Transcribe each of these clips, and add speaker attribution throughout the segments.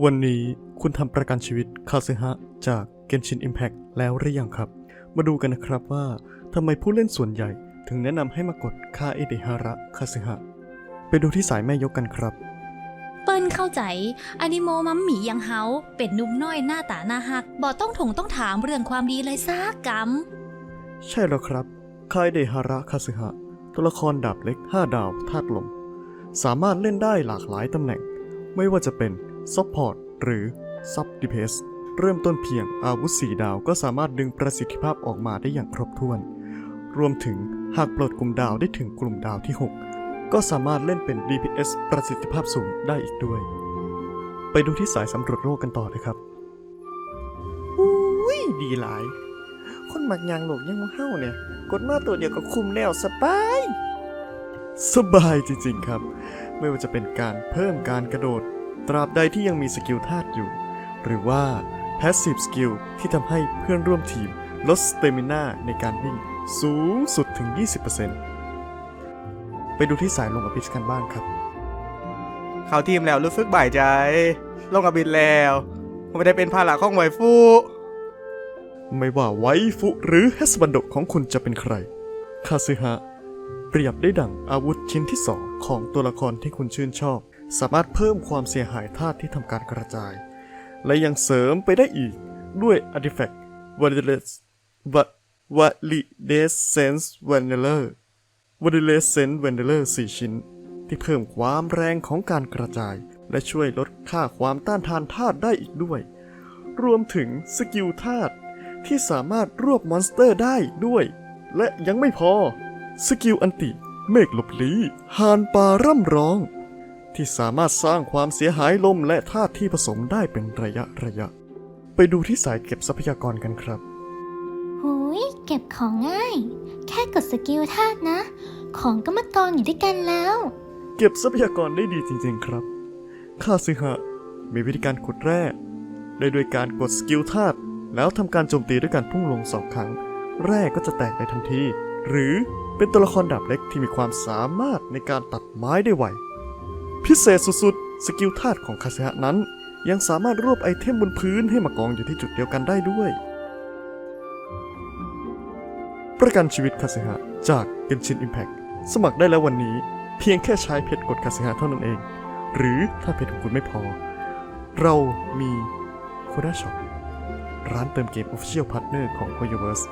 Speaker 1: วันนี้คุณทำประกันชีวิตคาซึฮะจาก Genshin Impact แล้วหรือยังครับ มาดูกันนะครับว่าทำไมผู้เล่นส่วนใหญ่ ถึงแนะนำให้มากดคาเอเดฮาระคาซึฮะ ไปดูที่สายแม่ยกกันครับ
Speaker 2: เปิ้ลเข้าใจอนิโมมัมหมีอยังเฮาเป็นหนุ่มน้อยหน้าตาหน้าหักบอต้องถงต้องถามเรื่องความดีเลยซากกำ
Speaker 1: ใช่แล้วครับคาเอเดฮาระคาซึฮะตัวละครดาบเล็ก 5 ดาวธาตุลม สามารถเล่นได้หลากหลายตำแหน่ง ไม่ว่าจะเป็น ซัพพอร์ตหรือซับดิเพสเริ่มต้นเพียงอาวุธ 4 ดาวก็สามารถดึงประสิทธิภาพออกมาได้อย่างครบถ้วน รวมถึงหากปลดกลุ่มดาวได้ถึงกลุ่มดาวที่ 6 ก็สามารถเล่นเป็น DPS ประสิทธิภาพสูงได้อีกด้วย ไปดูที่สายสำรวจโลกกันต่อเลยครับอุ้ยดีหลาย คนมักยางโลกยังมาเฮ้าเนี่ย กดมาตัวเดียวก็คุมแล้วสบายสบายจริงๆครับ ไม่ว่าจะเป็นการเพิ่มการกระโดด ตราบใดที่ยังมีสกิลธาตุอยู่ หรือว่า Passive Skill ที่ทำให้เพื่อนร่วมทีมลดสเตมินาในการวิ่งสูงสุดถึง 20%ไปดูที่สายลงอภิชกันบ้างครับ
Speaker 3: เข้าทีมแล้วรู้สึกบ่ายใจ ลงกับบินแล้วผมไม่ได้เป็นภาระของไวฟู
Speaker 1: ไม่ว่าไวฟุหรือเฮสบันโดของคุณจะเป็นใคร คาซึฮะ เปรียบได้ดั่งอาวุธชิ้นที่สองของตัวละครที่คุณชื่นชอบ สามารถเพิ่มความเสียหายธาตุที่ทำการกระจาย และยังเสริมไปได้อีกด้วย Artifact v a l i d e v a l i d e s e n c e v a n e l e r v a l i d e s c e n c e v a n e l e r 4 ชิ้น ที่เพิ่มความแรงของการกระจาย และช่วยลดค่าความต้านทานธาตุได้อีกด้วย รวมถึงสกิลธาตุที่สามารถรวบมอนสเตอร์ได้ด้วย และยังไม่พอ สกิลอันติ เมฆหลบลี้ฮานปาร่ำร้อง ที่สามารถสร้างความเสียหายลมและธาตุที่ผสมได้เป็นระยะระยะ ไปดูที่สายเก็บทรัพยากรกันครับ
Speaker 4: หุยเก็บของง่าย แค่กดสกิลธาตุนะ ของก็มากองอยู่ด้วยกันแล้ว
Speaker 1: เก็บทรัพยากรได้ดีจริงๆครับคาซึฮะมีวิธีการขุดแร่ได้ด้วยการกดสกิลธาตุแล้วทำการโจมตีด้วยการพุ่งลงสองครั้ง แร่ก็จะแตกในทันที หรือเป็นตัวละครดาบเล็กที่มีความสามารถในการตัดไม้ได้ไว พิเศษสุดๆ สกิลธาตุของคาซึฮะนั้น ยังสามารถรวบไอเทมบนพื้นให้มากองอยู่ที่จุดเดียวกันได้ด้วย ประกันชีวิตคาซึฮะจาก Genshin Impact สมัครได้แล้ววันนี้ เพียงแค่ใช้เพชรกดคาซึฮะเท่านั้นเอง หรือถ้าเพชรของคุณไม่พอ เรามี k o d a Shop ร้านเติมเกม Official Partner ของ h o y o v e r s e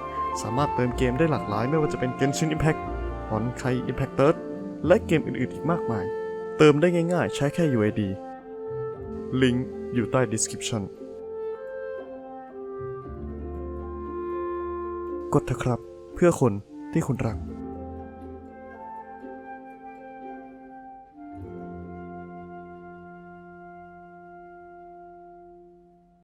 Speaker 1: สามารถเติมเกมได้หลากหลายไม่ว่าจะเป็น Genshin Impact ฮอนไค Impact Third และเกมอื่นๆอีกมากมาย เติมได้ง่ายๆ ใช้แค่ UID ลิงก์อยู่ใต้ description กดเถอะครับ เพื่อคนที่คุณรัก